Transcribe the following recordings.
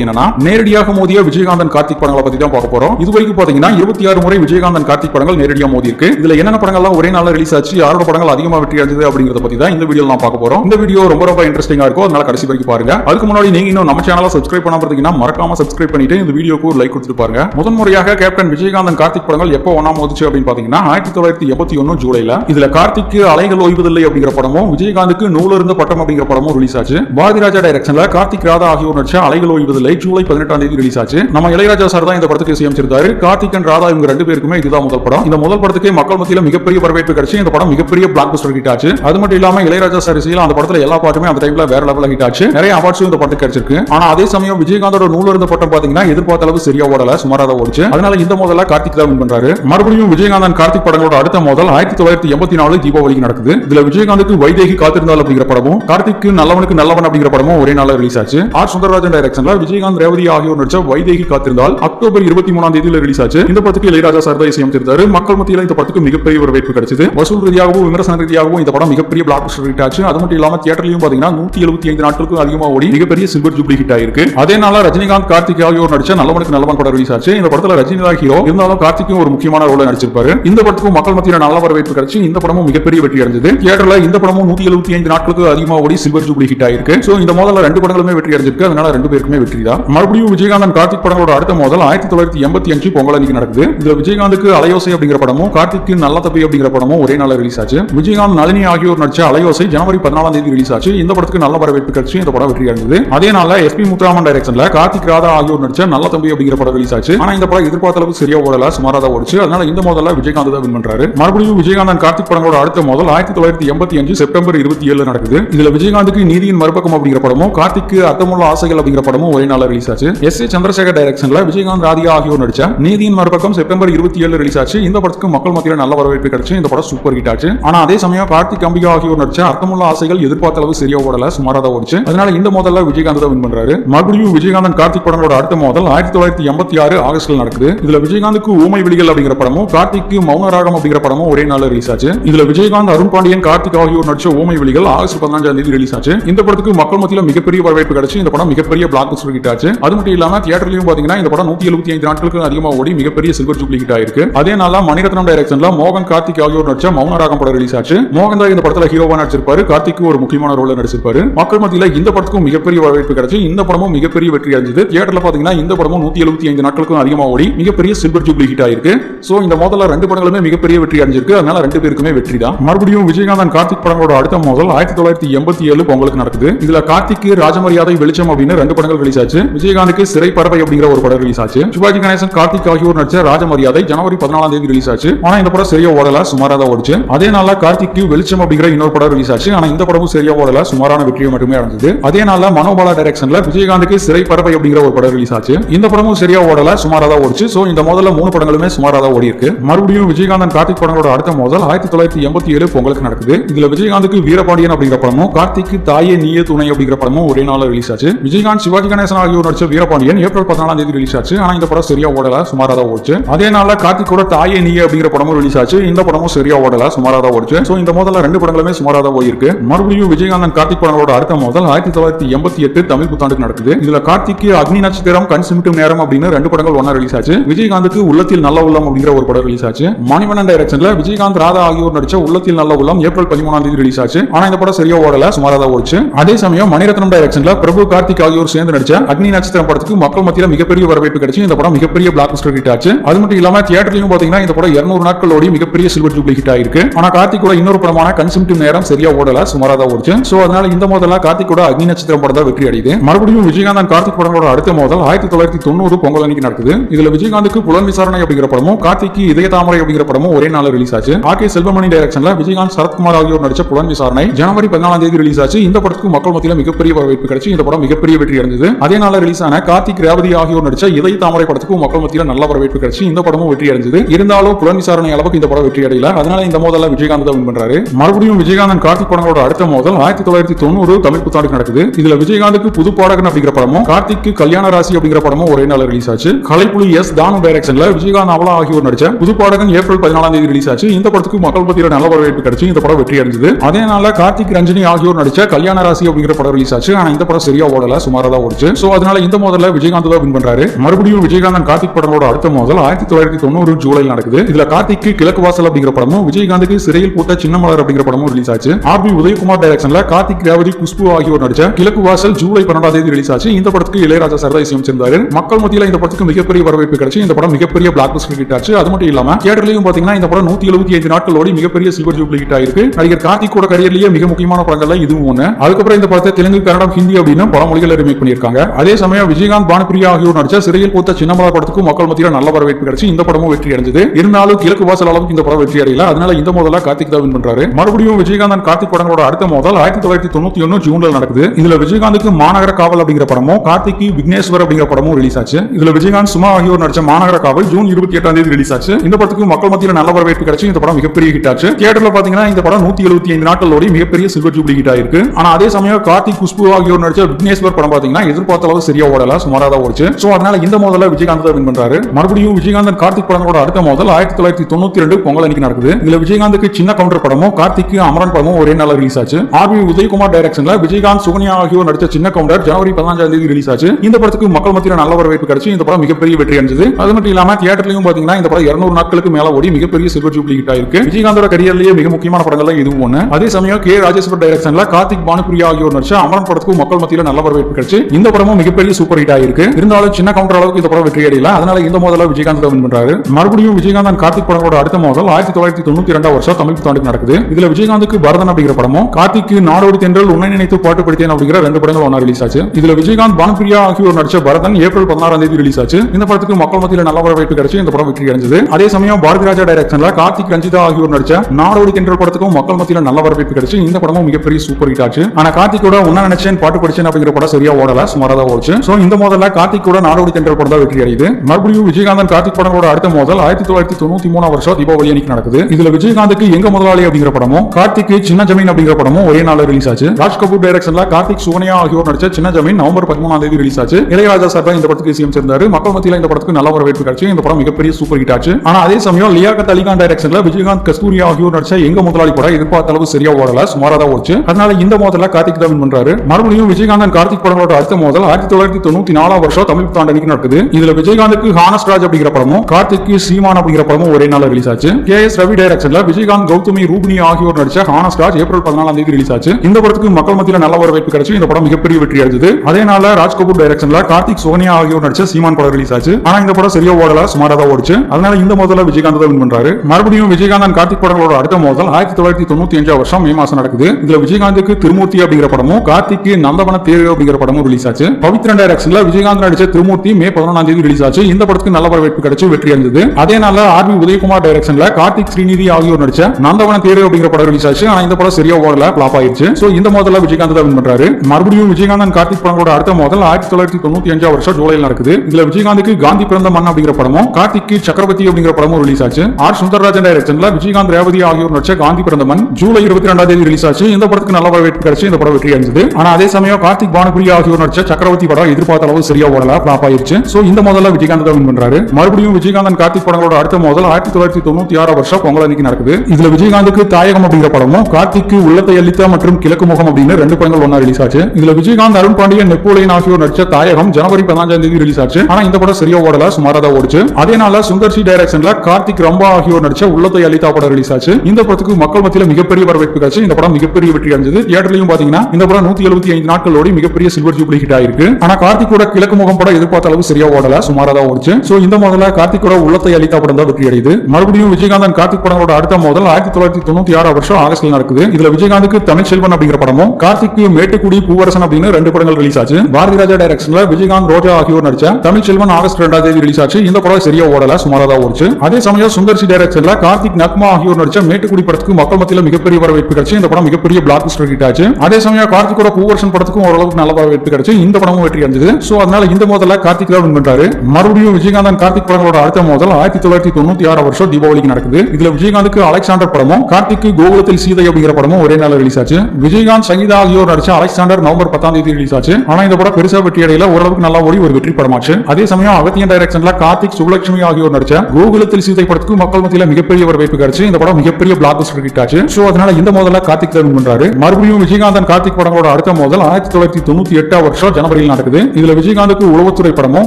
என்னன்னா நேரடியாக மோதிய விஜயகாந்தன் கார்த்திக் படங்களை பத்தி தான் பார்க்க போறோம். இது வரைக்கும் பாத்தீங்கன்னா இருபத்தி ஆறு முறை விஜயகாந்தன் கார்த்திக் படங்கள் நேரடியா மோதி இருக்கு இதுல என்னென்ன படங்கள்லாம் ஒரே நாள் ரிலீஸ் ஆச்சு யாரோட படங்கள் அதிகமா வெற்றி அடைஞ்சது அப்படிங்கறத பத்தி தான் இந்த வீடியோ நான் பார்க்க போறோம். இந்த வீடியோ ரொம்ப ரொம்ப இன்ட்ரெஸ்டிங்கா இருக்கும். அதனால கடைசி வரைக்கும் பாருங்க. அதுக்கு முன்னாடி நீங்க இன்னும் நம்ம சேனலை சப்ஸ்கிரைப் பண்ணாம இருந்தீங்கன்னா மறக்காம சப்ஸ்கிரைப் பண்ணிட்டு இந்த வீடியோக்கு ஒரு லைக் கொடுத்துட்டு பாருங்க. முதன் முறையாக கேப்டன் விஜயகாந்தன் கார்த்திக் படங்கள் எப்போ ஒன்னா மோதிச்சு அப்படின்னு பாத்தீங்கன்னா ஆயிரத்தி தொள்ளாயிரத்தி எண்பத்தி ஒன்னு ஜூலைல. இதுல கார்த்திக்கு அலைகள் ஓய்வதில்லை அப்படிங்கிற படமும் விஜயகாந்துக்கு நூலிருந்த பட்டம் அப்படிங்கிற படமும் ரிலீஸ் ஆச்சு. பாரதி ராஜா டைரக்ஷன்ல கார்த்திக் ராதா ஆகியோர் நடிச்ச அலைகள் ஓய்வதில்லை ஜூலை பதினெட்டாம் தேதி ரிலீஸ் ஆச்சு. நம்ம இளையராஜா சார் தான் இந்த படத்துக்கு இசையமைச்சிருந்தாரு கார்த்திக் அண்ட் ராதா இவங்க ரெண்டு பேருக்குமே இதுதான் முதல் படம். இந்த முதல் படத்துக்கு மக்கள் மத்தியில் மிகப்பெரிய வரவேற்பு கிடைச்சு. இந்த படம் மிகப்பெரிய பிளாக் பஸ்டர் ஹிட் ஆச்சு. அது மட்டும் இல்லாம இளையராஜா சார் இசையில அந்த படத்துல எல்லா பாட்டுமே அந்த டைம்ல வேற லெவல்ல ஹிட் ஆச்சு. நிறைய அவார்ட்ஸும் இந்த படத்துக்கு கிடைச்சிருக்கு. ஆனா அதே சமயம் விஜயகாந்தோட நூல் இருந்த பட்டம் பாத்தீங்கன்னா எதிர்பார்த்த அளவு சரியா ஓடல. சுமாரா தான் ஓடிச்சு. அதனால இந்த முதல்ல கார்த்திக் தான் பண்றாரு. மறுபடியும் விஜயகாந்தன் கார்த்திக் படங்களோட அடுத்த முதல் ஆயிரத்தி தொள்ளாயிரத்தி எண்பத்தி நாலு தீபாவளிக்கு நடக்குது. இதுல விஜயகாந்துக்கு வைதேகி காத்திருந்தால் அப்படிங்கிற படமும் கார்த்திக்கு நல்லவனுக்கு நல்லவன் அப்படிங்கிற படமும் ஒரே நாள் ரிலீஸ் ஆச்சு. ஆர் சுந்தரராஜன் டைரக்ஷன்ல ரஜினிகாந்த் ரேவதி ஆகியோர் நடிச்ச வைதேகி காத்திருந்தால் அக்டோபர் இருபத்தி மூணாம் தேதியில் ரிலீஸ் ஆச்சு. இந்த படத்துக்கு இளையராஜா சார் தான் இசையமைச்சிருந்தாரு மக்கள் மத்தியில் இந்த படத்துக்கு மிகப்பெரிய வரவேற்பு கிடைச்சது. வசூல் ரீதியாகவும் விமர்சன ரீதியாகவும் இந்த படம் மிகப்பெரிய பிளாக் பஸ்டர் ஹிட் ஆச்சு. அது மட்டும் இல்லாம தியேட்டர்லயும் பாத்தீங்கன்னா நூத்தி எழுபத்தி ஐந்து நாட்களுக்கு அதிகமா ஓடி மிகப்பெரிய சில்வர் ஜூப்ளி ஹிட் ஆயிருக்கு. அதே நாள ரஜினிகாந்த் கார்த்திக் ஆகியோர் நடிச்ச நல்லவனுக்கு நல்லவன் படம் ரிலீஸ் ஆச்சு. இந்த படத்துல ரஜினி தான் ஹீரோ இருந்தாலும் கார்த்திக்கும் ஒரு முக்கியமான ரோல நடிச்சிருப்பாரு. இந்த படத்துக்கும் மக்கள் மத்தியில் நல்ல வரவேற்பு கிடைச்சு. இந்த படமும் மிகப்பெரிய வெற்றி அடைஞ்சது. தியேட்டர்ல இந்த படமும் நூத்தி எழுபத்தி ஐந்து நாட்களுக்கு அதிகமா ஓடி சில்வர் ஜூப்ளி ஹிட் ஆயிருக்கு. சோ இந்த மோதல்ல ரெண்டு படங்களுமே வெற்றி அடைஞ்சிருக்கு. அதனால ரெண்டு பேருக்குமே வெற்றி தான் மறுபடியும் விஜயகாந்தன் கார்த்திக் படங்களோட அடுத்த மோதல் ஆயிரத்தி தொள்ளாயிரத்தி எண்பத்தி அஞ்சு பொங்கல் அன்னைக்கு நடக்குது. இதுல விஜயகாந்துக்கு அலையோசை அப்படிங்கிற படமும் கார்த்திக்கு நல்ல தப்பி அப்படிங்கிற படமும் ஒரே நாள் ரிலீஸ் ஆச்சு. விஜயகாந்த் நளினி ஆகியோர் நடிச்ச அலையோசை ஜனவரி பதினாலாம் தேதி ரிலீஸ் ஆச்சு. இந்த படத்துக்கு நல்ல வரவேற்பு கிடைச்சு இந்த படம் வெற்றி அடைந்தது அதே நாள்ல எஸ்பி முத்துராமன் டைரக்ஷன்ல கார்த்திக் ராதா ஆகியோர் நடிச்ச நல்ல தம்பி அப்படிங்கிற படம் ரிலீஸ் ஆச்சு. ஆனா இந்த படம் எதிர்பார்த்த அளவுக்கு சரியா ஓடல சுமாரா ஓடிச்சு. அதனால இந்த முதல்ல விஜயகாந்த் தான் வின் பண்றாரு. மறுபடியும் விஜயகாந்தன் கார்த்திக் படங்களோட அடுத்த முதல் ஆயிரத்தி தொள்ளாயிரத்தி எண்பத்தி அஞ்சு செப்டம்பர் இருபத்தி ஏழு நடக்குது. இதுல விஜயகாந்துக்கு நீதியின் மறுபக்கம் அப்படிங்கிற படமும் கார்த்திக்கு அர்த்தமுள்ள ஆசைகள் அப்படிங்கிற படமும் ஒரே நாள்ல ரிலீஸ் ஆச்சு. எஸ் ஏ சந்திரசேகர் டைரக்ஷன்ல விஜயகாந்த் ராதிகா ஆகியோர் நடிச்ச நீதியின் மறுபக்கம் செப்டம்பர் இருபத்தி ஏழு ரிலீஸ் ஆச்சு. இந்த படத்துக்கு மக்கள் மத்தியில் நல்ல வரவேற்பு கிடைச்சு இந்த படம் சூப்பர் ஹிட் ஆச்சு. ஆனா அதே சமயம் கார்த்திக் அம்பிகா ஆகியோர் நடிச்ச அர்த்தமுள்ள ஆசைகள் எதிர்பார்த்த அளவு சரியா ஓடல சுமாரா ஓடிச்சு. அதனால இந்த மோதல்ல விஜயகாந்த் தான் வின் பண்றாரு. மறுபடியும் விஜயகாந்தன் கார்த்திக் படங்களோட அடுத்த மோதல் ஆயிரத்தி தொள்ளாயிரத்தி எண்பத்தி ஆறு ஆகஸ்ட்ல நடக்குது. இதுல விஜயகாந்துக்கு ஊமை விழிகள் அப்படிங்கிற படமும் கார்த்திக்கு மௌனராகம் அப்படிங்கிற படமும் ஒரே நாள் ரிலீஸ் ஆச்சு. இதுல விஜயகாந்த் அருண் பாண்டியன் கார்த்திக் ஆகியோர் நடிச்ச ஊமை விழிகள் ஆகஸ்ட் பதினஞ்சாம் தேதி ரிலீஸ் ஆச்சு. இந்த படத்துக்கு மக்கள் மத்தியில் மிகப்பெரிய வரவேற்பு கிடைச்சு. இந்த படம் மிகப்பெரிய பிளாக் பஸ்டர் ஹிட் ஆச்சு அது மட்டும் இல்லாம தியேட்டர்லயும் பாத்தீங்கன்னா இந்த படம் நூத்தி எழுபத்தி ஐந்து நாட்களுக்கு அதிகமா ஓடி மிகப்பெரிய சில்வர் ஜூப்ளி ஹிட் ஆயிருக்கு. அதே நாள மணிரத்னம் டைரக்ஷன்ல மோகன் கார்த்திக் ஆகியோர் நடிச்ச மௌனராகம் படம் ரிலீஸ் ஆச்சு. மோகன் தான் இந்த படத்துல ஹீரோவா நடிச்சிருப்பாரு. கார்த்திக்கு ஒரு முக்கியமான ரோல நடிச்சிருப்பாரு. மக்கள் மத்தியில இந்த படத்துக்கும் மிகப்பெரிய வரவேற்பு கிடைச்சு இந்த படமும் மிகப்பெரிய வெற்றி அடைஞ்சது. தியேட்டர்ல பாத்தீங்கன்னா இந்த படமும் நூத்தி எழுபத்தி ஐந்து நாட்களுக்கும் அதிகமா ஓடி மிகப்பெரிய சில்வர் ஜூப்ளி ஹிட் ஆயிருக்கு. சோ இந்த முதல்ல ரெண்டு படங்களுமே மிகப்பெரிய வெற்றி அடைஞ்சிருக்கு. அதனால ரெண்டு பேருக்குமே வெற்றி தான். மறுபடியும் விஜயகாந்தன் கார்த்திக் படங்களோட அடுத்த முதல் ஆயிரத்தி தொள்ளாயிரத்தி எண்பத்தி ஏழு பொங்கலுக்கு நடக்குது. இதுல கார்த்திக்கு ராஜமரியாதை வெளிச்சம் அப்படின்னு ரெண்டு படங்கள் ரிலீஸ் ஆச்சு விஜயகாந்துக்கு சிறை பறவை அப்படிங்கிற ஒரு படம் ரிலீஸ் ஆச்சு. சிவாஜி கணேசன் கார்த்திக் ஆகியோர் நடிச்ச ராஜமரியாதை ஜனவரி பதினாலாம் தேதி ரிலீஸ் ஆச்சு. ஆனா இந்த படம் சரியா ஓடல சுமாரா தான் ஓடிச்சு. அதே நாள்ல கார்த்திக்கு வெளிச்சம் அப்படிங்கிற இன்னொரு படம் ரிலீஸ் ஆச்சு. ஆனா இந்த படமும் சரியா ஓடல சுமாரான வெற்றியை மட்டுமே அடைஞ்சது. அதே நாள மனோபாலா டைரக்ஷன்ல விஜயகாந்துக்கு சிறை பறவை அப்படிங்கிற ஒரு படம் ரிலீஸ் ஆச்சு. இந்த படமும் சரியா ஓடல சுமாரா தான் ஓடிச்சு. சோ இந்த முதல்ல மூணு படங்களுமே சுமாரா தான் ஓடி இருக்கு. மறுபடியும் விஜயகாந்தன் கார்த்திக் படங்களோட அடுத்த முதல் ஆயிரத்தி தொள்ளாயிரத்தி எண்பத்தி ஏழு பொங்கலுக்கு நடக்குது. இதுல விஜயகாந்துக்கு வீரபாண்டியன் அப்படிங்கிற படமும் கார்த்திக்கு தாயே நீயே துணை அப்படிங்கிற படமும் ஒரே நாள்ல ரிலீஸ் ஆச்சு. விஜயகாந்த் சிவாஜி கணேசன் ஆகியோர் நடிச்ச வீரபாண்டியன் ஏப்ரல் பதினாலாம் தேதி ரிலீஸ் ஆச்சு. ஆனா இந்த படம் சரியா ஓடல சுமாரா தான் ஓடுச்சு. அதே நாள்ல கார்த்திக்கோட தாயே நீ அப்படிங்கிற படமும் ரிலீஸ் ஆச்சு. இந்த படமும் சரியா ஓடல சுமாரா தான் ஓடுச்சு. சோ இந்த முதல்ல ரெண்டு படங்களுமே சுமாரா தான் ஓடிருக்கு மறுபடியும் விஜயகாந்தன் கார்த்திக் படங்களோட அடுத்த முதல் ஆயிரத்தி தொள்ளாயிரத்தி எண்பத்தி எட்டு தமிழ் புத்தாண்டுக்கு நடக்குது. இதுல கார்த்திக்கு அக்னி நட்சத்திரம் கண் சிமிட்டும் நேரம் அப்படின்னு ரெண்டு படங்கள் ஒன்னா ரிலீஸ் ஆச்சு. விஜயகாந்துக்கு உள்ளத்தில் நல்ல உள்ளம் அப்படிங்கிற ஒரு படம் ரிலீஸ் ஆச்சு. மணிவண்ணன் டைரக்ஷன்ல விஜயகாந்த் ராதா ஆகியோர் நடிச்ச உள்ளத்தில் நல்ல உள்ளம் ஏப்ரல் பதிமூணாம் தேதி ரிலீஸ் ஆச்சு. ஆனா இந்த படம் சரியா ஓடல சுமாரா தான் ஓடுச்சு. அதே சமயம் மணிரத்னம் டைரக்ஷன்ல பிரபு கார்த்திக் ஆகியோர் சேர்ந்து நடிச்ச அக்னி நட்சத்திரம் படத்துக்கு மக்கள் மத்தியில மிகப்பெரிய வரவேற்பு கிடைச்சு. இந்த படம் மிகப்பெரிய பிளாக் பஸ்டர் ஹிட் ஆச்சு. அது மட்டும் இல்லாம தியேட்டர்லயும் பாத்தீங்கன்னா இந்த படம் 200 நாட்கள் ஓடி மிகப்பெரிய சில்வர் ஜூப்ளி ஹிட் ஆயிருக்கு. ஆனா கார்த்திகோட இன்னொரு படமான கன்சம்டிவ் நேரம் சரியா ஓடல சுமாரா தான் ஓடுச்சு. சோ அதனால இந்த முதல்ல கார்த்திகோட அக்னி நட்சத்திரம் படம் தான் வெற்றி அடையுது. மறுபடியும் விஜயகாந்தன் கார்த்திக் படங்களோட அடுத்த மோதல் ஆயிரத்தி தொள்ளாயிரத்தி தொண்ணூறு பொங்கல் அன்னைக்கு நடக்குது. இதுல விஜயகாந்துக்கு புலன் விசாரணை அப்படிங்கிற படமும் கார்த்திக்கு இதய தாமரை அப்படிங்கிற படமும் ஒரே நாள் ரிலீஸ் ஆச்சு. ஆகே செல்வமணி டைரக்ஷன்ல விஜயகாந்த் சரத்குமார் ஆகியோர் நடிச்ச புலன் விசாரணை ஜனவரி பதினாலாம் தேதி ரிலீஸ் ஆச்சு. இந்த படத்துக்கு மக்கள் மத்தியில மிகப்பெரிய வரவேற்பு கிடைச்சு. இந்த படம் மிகப்பெரிய வெற்றி அடைந்தது அதே நாள் ரிலீஸ் ஆன கார்த்திக் ரேவதி ஆகியோர் நடிச்ச இதய தாமரை படத்துக்கும் மக்கள் மத்தியில் நல்ல வரவேற்பு கிடைச்சு இந்த படமும் வெற்றி அடைஞ்சது. இருந்தாலும் புலன் விசாரணை அளவுக்கு இந்த படம் வெற்றி அடையல. அதனால இந்த மோதல விஜயகாந்த் தான் win பண்றாரு. மறுபடியும் விஜயகாந்தன் கார்த்திக் படங்களோட அடுத்த மோதல் ஆயிரத்தி தொள்ளாயிரத்தி தொண்ணூறு தமிழ் புத்தாண்டுக்கு நடக்குது. இதுல விஜயகாந்துக்கு புது பாடகன் அப்படிங்கிற படமும் கார்த்திக்கு கல்யாண ராசி அப்படிங்கிற படமும் ஒரே நாள் ரிலீஸ் ஆச்சு. கலைப்புலி எஸ் தானு டைரக்ஷன்ல விஜயகாந்த் அவலா ஆகியோர் நடிச்ச புது பாடகன் ஏப்ரல் பதினாலாம் தேதி ரிலீஸ் ஆச்சு. இந்த படத்துக்கு மக்கள் மத்தியில் நல்ல வரவேற்பு கிடைச்சு இந்த படம் வெற்றி அடைஞ்சது. அதே நாள் கார்த்திக் ரஞ்சினி ஆகியோர் நடிச்ச கல்யாண ராசி அப்படிங்கிற படம் ரிலீஸ் ஆச்சு. ஆனா இந்த படம் சரியா ஓடல சுமாரா தான் ஓடிச்சு. சோ அதனால இந்த மோதல்ல விஜயகாந்த் தான் வின் பண்றாரு. மறுபடியும் விஜயகாந்தன் கார்த்திக் படங்களோட அடுத்த மோதல் ஆயிரத்தி தொள்ளாயிரத்தி தொண்ணூறு ஜூலை நடக்குது. இதுல கார்த்திக்கு கிழக்கு வாசல் அப்படிங்கிற படமும் விஜயகாந்துக்கு சிறையில் போட்ட சின்ன மலர் அப்படிங்கிற படமும் ரிலீஸ் ஆச்சு. ஆர் பி உதயகுமார் டைரக்ஷன்ல கார்த்திக் ரேவதி குஷ்பு ஆகியோர் நடிச்ச கிழக்கு வாசல் ஜூலை பன்னெண்டாம் தேதி ரிலீஸ் ஆச்சு. இந்த படத்துக்கு இளையராஜா சார் தான் இசையமைச்சிருந்தாரு மக்கள் மத்தியில் இந்த படத்துக்கு மிகப்பெரிய வரவேற்பு கிடைச்சு. இந்த படம் மிகப்பெரிய பிளாக் பஸ்டர் ஹிட் ஆச்சு. அது மட்டும் இல்லாம தியேட்டர்லயும் பாத்தீங்கன்னா இந்த படம் நூத்தி எழுபத்தி ஐந்து நாட்கள் ஓடி மிகப்பெரிய சில்வர் ஜூப்ளி ஹிட் ஆயிருக்கு. நடிகர் கார்த்திகோட கரியர்லயே மிக முக்கியமான படங்கள்ல இதுவும் ஒண்ணு. அதுக்கப்புறம் இந்த படத்தை தெலுங்கு கன்னடம் ஹிந்தி அப்படின்னு பல மொழிகளை ரிமேக் பண்ணியிருக்காங்க. அதே சமயம் விஜயகாந்த் பானுபிரியா ஆகியோர் நடிச்ச சிறையில் பூத்த சின்னமலா படத்துக்கும் மக்கள் மத்தியில் நல்ல வரவேற்பு கிடைச்சு இந்த படமும் வெற்றி அடைஞ்சது. இருந்தாலும் கிழக்கு வாசல் அளவுக்கு இந்த படம் வெற்றி அடையல. அதனால இந்த முதல்ல கார்த்திக் தான் வின் பண்றாரு. மறுபடியும் விஜயகாந்த் கார்த்திக் படங்களோட அடுத்த மோதல் ஆயிரத்தி தொள்ளாயிரத்தி தொண்ணூத்தி ஒன்னு ஜூன்ல நடக்குது. இதுல விஜயகாந்துக்கு மாநகர காவல் அப்படிங்கிற படமும் கார்த்திக்கு விக்னேஸ்வர் அப்படிங்கிற படமும் ரிலீஸ் ஆச்சு. இதுல விஜயகாந்த் சுமா ஆகியோர் நடிச்ச மாநகர காவல் ஜூன் இருபத்தி எட்டாம் தேதி ரிலீஸ் ஆச்சு. இந்த படத்துக்கு மக்கள் மத்தியில் நல்ல வரவேற்பு கிடைச்சு இந்த படம் மிகப்பெரிய ஹிட் ஆச்சு. தியேட்டர்ல பாத்தீங்கன்னா இந்த படம் நூத்தி எழுபத்தி ஐந்து நாட்களோட மிகப்பெரிய சில்வர் ஜூப்ளி ஹிட் ஆயிருக்கு. ஆனா அதே சமயம் கார்த்திக் குஷ்பு ஆகியோர் நடிச்ச விக்னேஸ்வர் படம் பாத்தீங்கன்னா எதிர்பார்த்த அளவு சரியா ஓடல சுமாரா தான் ஓடிச்சு. சோ அதனால இந்த மோதல விஜயகாந்த் வின் பண்றாரு. மறுபடியும் விஜயகாந்தன் கார்த்திக் படங்களோட அடுத்த மோதல் ஆயிரத்தி தொள்ளாயிரத்தி தொண்ணூத்தி ரெண்டு பொங்கல் அன்னைக்கு நடக்குது. இதுல விஜயகாந்துக்கு சின்ன கவுண்டர் படமும் கார்த்திக்கு அமரன் படமும் ஒரே நாள் ரிலீஸ் ஆச்சு. ஆர் பி உதயகுமார் டைரக்ஷன்ல விஜயகாந்த் சுகன்யா ஆகியோர் நடிச்ச சின்ன கவுண்டர் ஜனவரி பதினஞ்சாம் தேதி ரிலீஸ் ஆச்சு. இந்த படத்துக்கு மக்கள் மத்தியில் நல்ல வரவேற்பு கிடைச்சு இந்த படம் மிகப்பெரிய வெற்றி அடைஞ்சது. அது மட்டும் இல்லாம தியேட்டர்லயும் பாத்தீங்கன்னா இந்த படம் இருநூறு நாட்களுக்கு மேல ஓடி மிகப்பெரிய சில்வர் ஜூப்ளி ஹிட் ஆயிருக்கு. விஜயகாந்தோட கரியர்லயே மிக முக்கியமான படங்கள்ல இதுவும் ஒண்ணு. அதே சமயம் கே ராஜேஸ்வர் டைரக்ஷன்ல கார்த்திக் பானுபிரியா ஆகியோர் நடிச்ச அமரன் படத்துக்கு மக்கள் மத்தியில் நல்ல வரவேற்பு கிடைச்சு. இந்த படமும் மிகப்பெரிய சூப்பர் ஹிட் ஆயிருக்கு. இருந்தாலும் சின்ன கவுண்டர் அளவுக்கு இந்த படம் வெற்றி அடையல. அதனால இந்த மோதல விஜயகாந்த் வின் பண்றாரு. மறுபடியும் விஜயகாந்தன் கார்த்திக் படங்களோட அடுத்த மோதல் ஆயிரத்தி தொள்ளாயிரத்தி தொண்ணூத்தி ரெண்டாம் வருஷம் தமிழ் தாண்டி நடக்குது. இதுல விஜயகாந்துக்கு பரதன் அப்படிங்கிற படமும் கார்த்திக்கு நாடோடி தென்றல் உன்னை நினைத்து பாட்டு படித்தேன் அப்படிங்கிற ரெண்டு படங்கள் ஒன்னா ரிலீஸ் ஆச்சு. இதுல விஜயகாந்த் பானுபிரியா ஆகியோர் நடிச்ச பரதன் ஏப்ரல் பதினாறாம் தேதி ரிலீஸ் ஆச்சு. இந்த படத்துக்கு மக்கள் மத்தியில் நல்ல வரவேற்பு கிடைச்சு இந்த படம் வெற்றி அடைஞ்சது. அதே சமயம் பாரதி ராஜா டைரக்ஷன்ல கார்த்திக் ரஞ்சிதா ஆகியோர் நடிச்ச நாடோடி தென்றல் படத்துக்கும் மக்கள் மத்தியில் நல்ல வரவேற்பு கிடைச்சு இந்த படமும் மிகப்பெரிய சூப்பர் ஹிட் ஆச்சு. ஆனா கார்த்திகோட உன்ன நினைச்சேன் பாட்டு படிச்சேன் அப்படிங்கிற படம் சரியா ஓடல. சுமார் தான் ஓடுச்சு சோ இந்த மோதல்ல கார்த்திக் கூட நாடோடி தென்றல் படம் தான் வெற்றி அடையுது. மறுபடியும் விஜயகாந்தன் கார்த்திக் படங்களோட அடுத்த மோதல் ஆயிரத்தி தொள்ளாயிரத்தி தொண்ணூத்தி மூணாம் வருஷம் தீபாவளி அன்னைக்கு நடக்குது. இதுல விஜயகாந்துக்கு எங்க முதலாளி அப்படிங்கிற படமும் கார்த்திக் சின்ன ஜமீன் அப்படிங்கிற படமும் ஒரே நாள் ரிலீஸ் ஆச்சு. ராஜ் கபூர் டைரக்ஷன்ல கார்த்திக் சுவனியா ஆகியோர் நடிச்ச சின்ன ஜமீன் நவம்பர் பதிமூணாம் தேதி ரிலீஸ் ஆச்சு. இளையராஜா சார் தான் இந்த படத்துக்கு சிஎம் சேர்ந்தாரு. மக்கள் மத்தியில் இந்த படத்துக்கு நல்ல வரவேற்பு கிடைச்சு. இந்த படம் மிகப்பெரிய சூப்பர் ஹிட் ஆச்சு. ஆனா அதே சமயம் லியாகத் அலிகான் டைரக்ஷன்ல விஜயகாந்த் கஸ்தூரி ஆகியோர் நடிச்ச எங்க முதலாளி படம் எதிர்பார்த்த அளவு சரியா ஓடல சுமாரா தான் ஓடுச்சு. அதனால இந்த மோதல கார்த்திக் தான் பண்றாரு. மறுபடியும் விஜயகாந்தன் கார்த்திக் படங்களோட அடுத்த மோதல் ஆயிரத்தி தொள்ளாயிரத்தி தொண்ணூத்தி நாலாம் வருஷம் தமிழ் புத்தாண்டு நடக்குது. இதுல விஜயகாந்துக்கு ஹானஸ் ராஜ் அப்படிங்கிற படமும் கார்த்திக்கு சீமான் அப்படிங்கிற படமும் ஒரே நாள் ரிலீஸ் ஆச்சு. கே எஸ் ரவி டைரக்ஷன்ல விஜயகாந்த் கௌதமி ரூபினி ஆகியோர் நடிச்ச ஹானஸ் ராஜ் ஏப்ரல் பதினாலாம் தேதி ரிலீஸ் ஆச்சு. இந்த படத்துக்கு மக்கள் மத்தியில் நல்ல வரவேற்பு கிடைச்சு இந்த படம் மிகப்பெரிய வெற்றி அடைஞ்சது. அதே நாள்ல ராஜ்கபூர் டைரக்ஷன்ல கார்த்திக் சோனியா ஆகியோர் நடிச்ச சீமான் படம் ரிலீஸ் ஆச்சு. ஆனா இந்த படம் சரியா ஓடல சுமாரா தான் ஓடுச்சு. அதனால இந்த மோதல விஜயகாந்த் தான் பண்றாரு. மறுபடியும் விஜயகாந்தன் கார்த்திக் படங்களோட அடுத்த மோதல் ஆயிரத்தி தொள்ளாயிரத்தி தொண்ணூத்தி அஞ்சாம் வருஷம் மே மாசம் நடக்குது. இதுல விஜயகாந்துக்கு திருமூர்த்தி அப்படிங்கிற படமும் கார்த்திக்கு நந்தவன தேர்வு அப்படிங்கிற படமும் ரிலீஸ் ஆச்சு. பவித்ரன் டைரக்ஷன்ல விஜயகாந்த் நடிச்ச திருமூர்த்தி மே பதினொன்றாம் தேதி ரிலீஸ் ஆச்சு. இந்த படத்துக்கு நல்ல வரவேற்பு கிடைச்சு வெற்றி அடைந்தது அதே நாள்ல ஆர் பி உதயகுமார் டைரக்ஷன்ல கார்த்திக் ஸ்ரீநிதி ஆகியோர் நடிச்ச நந்தவன தேர்வு அப்படிங்கிற படம் ரிலீஸ் ஆச்சு. ஆனா இந்த படம் சரியா ஓடல பிளாப் ஆயிடுச்சு சோ இந்த மோதல விஜயகாந்த் தான் வின் பண்றாரு. மறுபடியும் விஜயகாந்தன் கார்த்திக் படங்களோட அடுத்த மோதல் ஆயிரத்தி தொள்ளாயிரத்தி தொண்ணூத்தி அஞ்சாம் வருஷம் ஜூலையில் நடக்குது. இதுல விஜயகாந்துக்கு காந்தி பிறந்த மண் அப்படிங்கிற படமும் கார்த்திக்கு சக்கரவர்த்தி அப்படிங்கிற படமும் ரிலீஸ் ஆச்சு. ஆர் சுந்தரராஜன் டைரக்ஷன்ல விஜயகாந்த் ரேவதி ஆகியோர் நடிச்ச காந்தி பிறந்த மண் ஜூலை இருபத்தி ரெண்டாம் தேதி ரிலீஸ் ஆச்சு. இந்த படத்துக்கு நல்ல வரவேற்பு கிடைச்சு இந்த படம் வெற்றி அடைஞ்சது. ஆனா அதே சமயம் கார்த்திக் பானுபுரி ஆகியோர் நடிச்ச சக்கரவர்த்தி படம் எதிர்பார்த்த அளவு சரியா ஓடல பிளாப் ஆயிருச்சு. சோ இந்த முதல்ல விஜயகாந்த் தான் win பண்றாரு. மறுபடியும் விஜயகாந்தன் கார்த்திக் படங்களோட அடுத்த முதல் ஆயிரத்தி தொள்ளாயிரத்தி தொண்ணூத்தி ஆறாம் வருஷம் பொங்கல் அன்னைக்கு நடக்குது. இதுல விஜயகாந்துக்கு தாயகம் அப்படிங்கிற படமும் கார்த்திக்கு உள்ளத்தை அளித்தா மற்றும் கிழக்கு முகம் அப்படின்னு ரெண்டு படங்கள் ஒன்னா ரிலீஸ் ஆச்சு. இதுல விஜயகாந்த் அருண் பாண்டியன் நெப்போலியன் ஆகியோர் நடிச்ச தாயகம் ஜனவரி பதினஞ்சாம் தேதி ரிலீஸ் ஆச்சு. ஆனா இந்த படம் சரியா ஓடல சுமாரா தான் ஓடுச்சு. அதே நாள சுந்தர்சி டைரக்ஷன்ல கார்த்திக் ரம்பா ஆகியோர் நடிச்ச உள்ளத்தை அளித்தா படம் ரிலீஸ் ஆச்சு. இந்த படத்துக்கு மக்கள் மத்தியில் மிகப்பெரிய வரவேற்பு காட்சி இந்த படம் மிகப்பெரிய வெற்றி அடைஞ்சது. தியேட்டர்லயும் பாத்தீங்கன்னா இந்த படம் நூத்தி எழுபத்தி ஐந்து நாட்களோடு மிகப்பெரிய சில்வர் ஜூப்ளி ஹிட் ஆயிருக்கு. ஆனா கார்த்திகோட கிழக்கு முகம் படம் எதிர்பார்த்த அளவு சரியா ஓடல. சுமாரா தான் ஓடுச்சு. சோ இந்த முதல்ல கார்த்திகோட உள்ளத்தை அளித்த படம் தான் வெற்றி அடையுது. மறுபடியும் விஜயகாந்தன் கார்த்திக் படங்களோட அடுத்த முதல் ஆயிரத்தி தொள்ளாயிரத்தி தொண்ணூத்தி ஆறாம் வருஷம் ஆகஸ்ட்ல நடக்குது. இதுல விஜயகாந்துக்கு தமிழ் செல்வன் அப்படிங்கிற படமும் கார்த்திக்கு மேட்டுக்குடி பூவரசன் அப்படின்னு ரெண்டு படங்கள் ரிலீஸ் ஆச்சு. பாரதி ராஜா டைரக்ஷன்ல விஜயகாந்த் ரோஜா ஆகியோர் நடிச்ச தமிழ் செல்வன் ஆகஸ்ட் ரெண்டாம் தேதி ரிலீஸ் ஆச்சு. இந்த படம் சரியா ஓடல சுமாரா தான் ஓடுச்சு. அதே சமயம் சுந்தர் சி டைரக்ஷன்ல கார்த்திக் நக்மா ஆகியோர் நடிச்ச மேட்டுக்குடி படத்துக்கு மக்கள் மத்தியில் மிகப்பெரிய வரவேற்பு கிடைச்சு. இந்த படம் மிகப்பெரிய பிளாக் பஸ்டர் ஹிட் ஆச்சு. அதே சமயம் கார்த்திகோட பூவரசன் படத்துக்கும் ஓரளவுக்கு நல்ல வரவேற்பு கிடைச்சு. இந்த படமும் வெற்றி அடைஞ்சது. சோ அதனால இந்த மோதல கார்த்திக் தான் பண்றாரு. மறுபடியும் விஜயகாந்தன் கார்த்திக் படங்களோட அடுத்த மோதல் ஆயிரத்தி தொள்ளாயிரத்தி தொண்ணூத்தி ஆறாம் வருஷம் தீபாவளிக்கு நடக்குது. இதுல விஜயகாந்துக்கு அலெக்சாண்டர் படமும் கார்த்திக்கு கோகுலத்தில் சீதை அப்படிங்கிற படமும் ஒரே நாள் ரிலீஸ் ஆச்சு. விஜயகாந்த் சங்கீதா ஆகியோர் நடிச்ச அலெக்சாண்டர் நவம்பர் பத்தாம் தேதி ரிலீஸ் ஆச்சு. ஆனா இந்த படம் பெருசா வெற்றி அடையில. ஓரளவுக்கு நல்லா ஓடி ஒரு வெற்றி படமாச்சு. அதே சமயம் அகத்தியன் டைரக்ஷன்ல கார்த்திக் சுப்லட்சுமி ஆகியோர் நடிச்ச கோகுலத்தில் சீதை படத்துக்கு மக்கள் மத்தியில மிகப்பெரிய வரவேற்பு கிடைச்சு. இந்த படம் மிகப்பெரிய பிளாக் பஸ்டர் ஹிட் ஆச்சு. சோ அதனால இந்த மோதல கார்த்திக் தான் பண்றாரு. மறுபடியும் விஜயகாந்தன் கார்த்திக் படங்களோட அடுத்த மோதல் ஆயிரத்தி தொள்ளாயிரத்தி தொண்ணூத்தி எட்டாம் வருஷம் ஜனவரி ஜனவரியில் நடக்குது. இதுல விஜயகாந்துக்கு உளவுத்துறை படமும்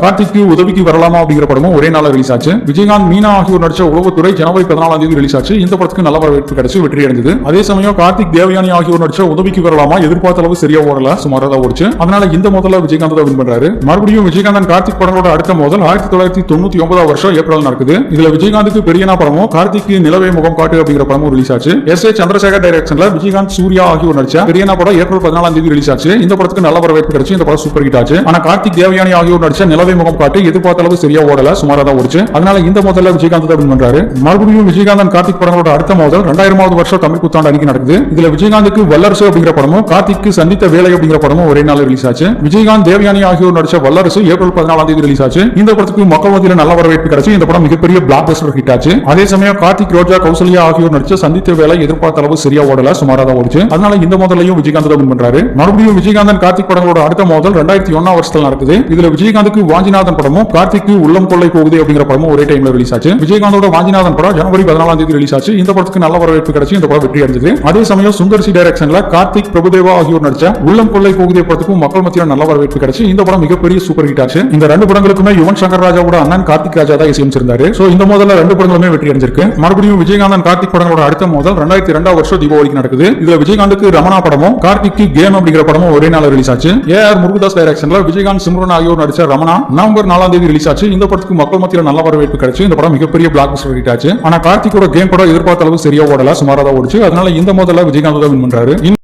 கார்த்திக்கு உதவிக்கு வரலாமா அப்படிங்கிற படமும் ஒரே நாள் ரிலீஸ் ஆச்சு. விஜயகாந்த் மீனா ஆகியோர் நடிச்ச உளவுத்துறை ஜனவரி பதினாலாம் தேதி ரிலீஸ் ஆச்சு. இந்த படத்துக்கு நல்ல வரவேற்பு கிடைச்சு வெற்றி அடைந்தது அதே சமயம் கார்த்திக் தேவயானி ஆகியோர் நடிச்ச உதவிக்கு வரலாமா எதிர்பார்த்த அளவு சரியா ஓடல சுமாரா தான் ஓடிச்சு. அதனால இந்த முதல்ல விஜயகாந்த் தான் வின் பண்றாரு. மறுபடியும் விஜயகாந்தன் கார்த்திக் படங்களோட அடுத்த முதல் ஆயிரத்தி தொள்ளாயிரத்தி தொண்ணூத்தி ஒன்பதாம் வருஷம் ஏப்ரல் நடக்குது. இதுல விஜயகாந்துக்கு பெரியனா படமும் கார்த்திக்கு நிலவை முகம் காட்டு அப்படிங்கிற படமும் ரிலீஸ் ஆச்சு. எஸ் ஏ சந்திரசேகர் டைரக்ஷன்ல விஜயகாந்த் சூர்யா ஆகியோர் நடிச்ச பெரியனா படம் ஏப்ரல் பதினாலாம் தேதி ரிலீஸ் ஆச்சு. இந்த படத்துக்கு நல்ல வரவேற்பு கிடைச்சு இந்த படம் சூப்பர் ஹிட் ஆச்சு ஆனா கார்த்திக் தேவயானி ஆகியோர் நடிச்ச நிலவை முகம் காட்டு எதிர்பார்த்த அளவு சரியா ஓடல சுமாரா தான் ஓடிச்சு. அதனால இந்த முதல்ல விஜயகாந்த் தான் பண்றாரு. மறுபடியும் விஜயகாந்தன் கார்த்திக் படங்களோட அடுத்த மோதல் ரெண்டாயிரமாவது வருஷம் தமிழ் புத்தாண்டு அன்னைக்கு நடக்குது. இதுல விஜயகாந்துக்கு வல்லரசு அப்படிங்கிற படமும் கார்த்திக்கு சந்தித்த வேலை அப்படிங்கிற படமும் ஒரே நாள் ரிலீஸ் ஆச்சு. விஜயகாந்த் தேவயானி ஆகியோர் நடிச்ச வல்லரசு ஏப்ரல் பதினாலாம் தேதி ரிலீஸ் ஆச்சு. இந்த படத்துக்கு மக்கள் மத்தியில் நல்ல வரவேற்பு கிடைச்சு. இந்த படம் மிகப்பெரிய பிளாக் பஸ்டர் ஹிட் ஆச்சு. அதே சமயம் கார்த்திக் ரோஜா கௌசல்யா ஆகியோர் நடிச்ச சந்தித்த வேலை எதிர்பார்த்த அளவு சரியா ஓடல சுமாரா தான் ஓடிச்சு. அதனால இந்த முதலையும் விஜயகாந்த் தான் பண்றாரு. மறுபடியும் விஜயகாந்தன் கார்த்திக் படங்களோட அடுத்த மோதல் ரெண்டாயிரத்தி ஒன்னா வருஷத்துல நடக்குது. இதுல விஜயகாந்துக்கு வாஞ்சிநாதன் படமும் கார்த்திக்கு உள்ளம் கொள்ளை போகுது அப்படிங்கிற படமும் ஒரே டைம்ல ரிலீஸ் ஆச்சு. விஜயகாந்தோட வாஞ்சிநாதன் படம் ஜனவரி பதினாலாம் தேதி ரிலீஸ் ஆச்சு. இந்த படத்துக்கு நல்ல வரவேற்பு கிடைச்சு இந்த படம் வெற்றி அடைஞ்சது. அதே சமயம் சுந்தர்சி டைரக்ஷன்ல கார்த்திக் பிரபுதேவா ஆகியோர் நடிச்ச உள்ளம் கொள்ளை போகுதிய படத்துக்கும் மக்கள் மத்தியில் நல்ல வரவேற்பு கிடைச்சு இந்த படம் மிகப்பெரிய சூப்பர் ஹிட் ஆச்சு. இந்த ரெண்டு படங்களுக்குமே யுவன் சங்கர் ராஜாவோட அண்ணன் கார்த்திக் ராஜா தான் இசையமைச்சிருந்தாரு சோ இந்த முதல்ல ரெண்டு படங்களுமே வெற்றி அடைஞ்சிருக்கு. மறுபடியும் விஜயகாந்தன் கார்த்திக் படங்களோட அடுத்த முதல் ரெண்டாயிரத்தி ரெண்டாம் வருஷம் தீபாவளிக்கு நடக்குது. இதுல விஜயகாந்துக்கு ரமணா படமும் கார்த்திக்கு கேம் அப்படிங்கிற படமும் ஒரே நாள் ரிலீஸ் ஆச்சு. ஏ ஆர் முருகதாஸ் டைரக்ஷன்ல விஜயகாந்த் சிம்ரன் ஆகியோர் நடிச்ச ரமணா நவம்பர் நாலாம் தேதி ரிலீஸ் ஆச்சு. இந்த படத்துக்கு மக்கள் மத்தியில் நல்ல வரவேற்பு கிடைச்சு. இந்த படம் மிகப்பெரிய பிளாக் பஸ்டர் ஹிட் ஆச்சு. ஆனா கார்த்திகோட கேம் படம் எதிர்பார்த்த அளவு சரியா ஓடல சுமாரா தான் ஓடிச்சு. அதனால இந்த முதல்ல விஜயகாந்த் தான் வின் பண்றாரு.